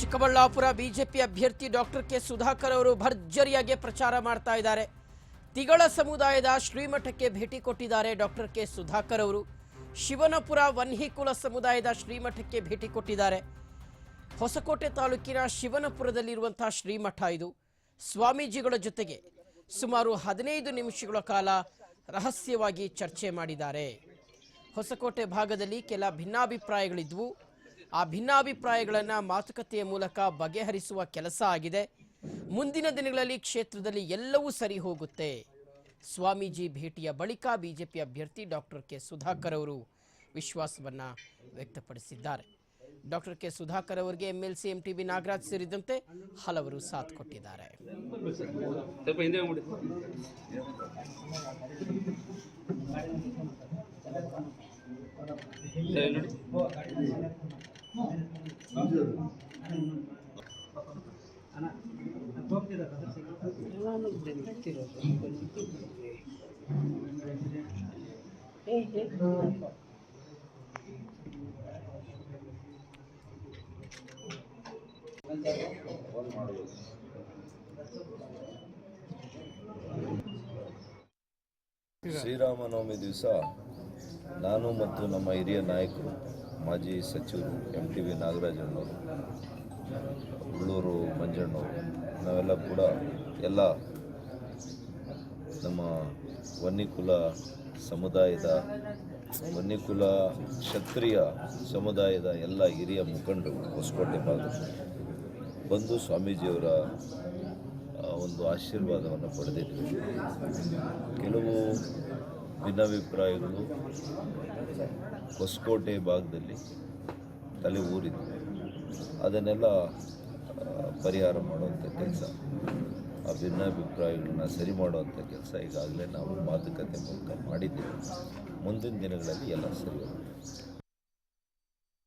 Chikkaballapur BJP ಅಭ್ಯರ್ಥಿ doctor K Sudhakar ಅವರು ಭರ್ಜರಿಯಾಗಿ ಪ್ರಚಾರ ಮಾಡ್ತಾ ಇದ್ದಾರೆ. ತಿಗಳ ಸಮುದಾಯದ ಶ್ರೀಮಠಕ್ಕೆ ಭೇಟಿ ಕೊಟ್ಟಿದ್ದಾರೆ ಡಾಕ್ಟರ್ ಕೆ ಸುಧಾಕರ್ ಅವರು. ಶಿವನಪುರ ವನ್ಹಿಕುಲ ಸಮುದಾಯದ ಶ್ರೀಮಠಕ್ಕೆ ಭೇಟಿ ಕೊಟ್ಟಿದ್ದಾರೆ. ಹೊಸಕೋಟೆ ತಾಲೂಕಿನ ಶಿವನಪುರದಲ್ಲಿರುವಂತಹ ಶ್ರೀಮಠ ಇದು. ಸ್ವಾಮೀಜಿಗಳ ಜೊತೆಗೆ ಸುಮಾರು ಹದಿನೈದು ನಿಮಿಷಗಳ ಕಾಲ ರಹಸ್ಯವಾಗಿ ಚರ್ಚೆ ಮಾಡಿದ್ದಾರೆ. ಹೊಸಕೋಟೆ ಭಾಗದಲ್ಲಿ ಕೆಲ ಭಿನ್ನಾಭಿಪ್ರಾಯಗಳಿದ್ವು. ಆ ಭಿನ್ನಾಭಿಪ್ರಾಯಗಳನ್ನು ಮಾತುಕತೆಯ ಮೂಲಕ ಬಗೆಹರಿಸುವ ಕೆಲಸ ಆಗಿದೆ. ಮುಂದಿನ ದಿನಗಳಲ್ಲಿ ಕ್ಷೇತ್ರದಲ್ಲಿ ಎಲ್ಲವೂ ಸರಿ ಹೋಗುತ್ತೆ. ಸ್ವಾಮೀಜಿ ಭೇಟಿಯ ಬಳಿಕ ಬಿಜೆಪಿ ಅಭ್ಯರ್ಥಿ ಡಾಕ್ಟರ್ ಕೆ. ಸುಧಾಕರ್ ಅವರು ವಿಶ್ವಾಸವನ್ನು ವ್ಯಕ್ತಪಡಿಸಿದ್ದಾರೆ. Doctor K. ಸುಧಾಕರ್ ಅವರಿಗೆ M L C M T B Nagaraj ಸೇರಿದಂತೆ ಹಲವರು ಸಾಥ್ ಕೊಟ್ಟಿದ್ದಾರೆ. ನೋಡಿ. ಶ್ರೀರಾಮನವಮಿ ದಿವಸ ನಾನು ಮತ್ತು ನಮ್ಮ ಹಿರಿಯ ನಾಯಕರು ಮಾಜಿ ಸಚಿವರು ಎಂ ಟಿ ವಿ ನಾಗರಾಜಣ್ಣವರು ಉಳ್ಳೂರು ಮಂಜಣ್ಣವರು, ನಾವೆಲ್ಲ ಕೂಡ ಎಲ್ಲ ನಮ್ಮ ವನ್ನಿಕುಲ ಸಮುದಾಯದ, ವನ್ನಿಕುಲ ಕ್ಷತ್ರಿಯ ಸಮುದಾಯದ ಎಲ್ಲ ಹಿರಿಯ ಮುಖಂಡರು ಹೊಸಕೋಟೆ ಭಾಗದ ಬಂದು ಸ್ವಾಮೀಜಿಯವರ ಒಂದು ಆಶೀರ್ವಾದವನ್ನು ಪಡೆದಿದ್ದರು ಭಿನ್ನಾಭಿಪ್ರಾಯಗಳು ಹೊಸಕೋಟೆ ಭಾಗದಲ್ಲಿ ತಲೆ ಊರಿದ್ವು. ಅದನ್ನೆಲ್ಲ ಪರಿಹಾರ ಮಾಡುವಂಥ ಕೆಲಸ. ಆ ಭಿನ್ನಾಭಿಪ್ರಾಯಗಳನ್ನ ಸರಿ ಮಾಡುವಂಥ ಕೆಲಸ ಈಗಾಗಲೇ ನಾವು ಮಾತುಕತೆ ಮೂಲಕ ಮಾಡಿದ್ದೇವೆ. ಮುಂದಿನ ದಿನಗಳಲ್ಲಿ ಎಲ್ಲ ಸರಿ